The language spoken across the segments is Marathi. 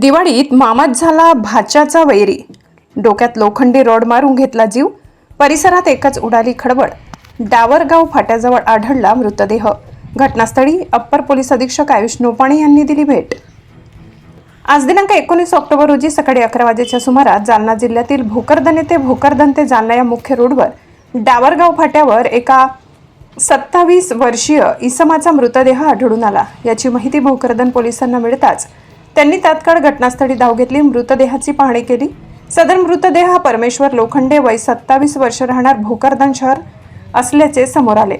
दिवाळीत मामात झाला भाच्याचा वैरी. डोक्यात लोखंडी रॉड मारून घेतला जीव. परिसरात एकच उडाली खडबड. डावरगाव फाट्याजवळ आढळला मृतदेह. घटनास्थळी अप्पर पोलीस अधीक्षक आयुष नोपाणे यांनी दिली भेट. आज दिनांक एकोणीस ऑक्टोबर रोजी सकाळी अकरा वाजेच्या सुमारास जालना जिल्ह्यातील भोकरदन ते भोकरदन ते जालना या मुख्य रोडवर डावरगाव फाट्यावर एका सत्तावीस वर्षीय इसमाचा मृतदेह आढळून आला. याची माहिती भोकरदन पोलिसांना मिळताच त्यांनी तात्काळ घटनास्थळी धाव घेतली मृतदेहाची पाहणी केली. सदर मृतदेह हा परमेश्वर लोखंडे वय सत्तावीस वर्ष राहणार भोकरदन शहर असल्याचे समोर आले.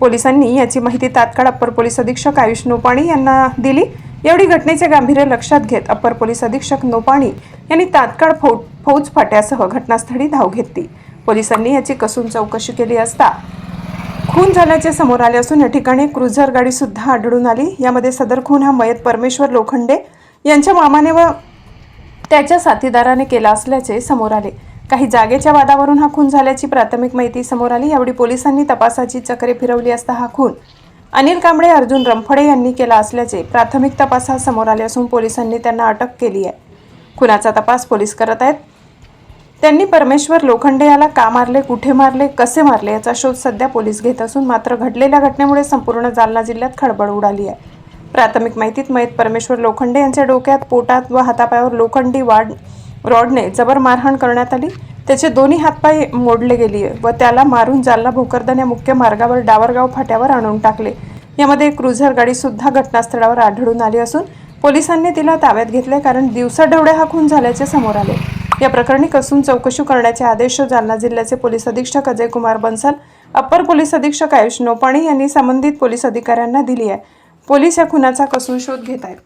पोलिसांनी याची माहिती तात्काळ अप्पर पोलीस अधीक्षक आयुष नोपाणी यांना दिली. एवढी घटनेचे गांभीर्य लक्षात घेत अप्पर पोलीस अधीक्षक नोपाणी यांनी तात्काळ फौ फौज फाट्यासह घटनास्थळी धाव घेतली. पोलिसांनी याची कसून चौकशी केली असता खून झाल्याचे समोर आले असून या ठिकाणी क्रुझर गाडी सुद्धा आढळून आली. यामध्ये सदर खून हा मयत परमेश्वर लोखंडे यांच्या मामाने व त्याच्या साथीदाराने केला असल्याचे समोर आले. काही जागेच्या वादावरून हा खून झाल्याची प्राथमिक माहिती समोर आली. यावेळी पोलिसांनी तपासाची चक्रे फिरवली असता हा खून अनिल कांबळे अर्जुन रमफडे यांनी केला असल्याचे प्राथमिक तपासात समोर आले असून पोलिसांनी त्यांना अटक केली आहे. खुनाचा तपास पोलीस करत आहेत. त्यांनी परमेश्वर लोखंडे याला का मारले कुठे मारले कसे मारले याचा शोध सध्या पोलीस घेत असून मात्र घडलेल्या घटनेमुळे संपूर्ण जालना जिल्ह्यात खळबळ उडाली आहे. प्राथमिक माहितीत मयत परमेश्वर लोखंडे यांच्या डोक्यात पोटात व हातापायावर लोखंडी वाढ रॉडने जबर मारहाण करण्यात आली. त्याचे दोन्ही हातपाय मोडले गेली व त्याला मारून जालना भोकरदन या मुख्य मार्गावर डावरगाव फाट्यावर आणून टाकले. यामध्ये एक क्रुझर गाडीसुद्धा घटनास्थळावर आढळून आली असून पोलिसांनी तिला ताब्यात घेतले कारण दिवसाढवडे हा खून झाल्याचे समोर आले. या प्रकरणी कसून चौकशी करण्याचे आदेश जालना जिल्ह्याचे पोलीस अधीक्षक अजय कुमार बन्सल अप्पर पोलीस अधीक्षक आयुष नोपाणी यांनी संबंधित पोलीस अधिकाऱ्यांना दिली आहे. पोलीस या खुनाचा कसून शोध घेत आहेत.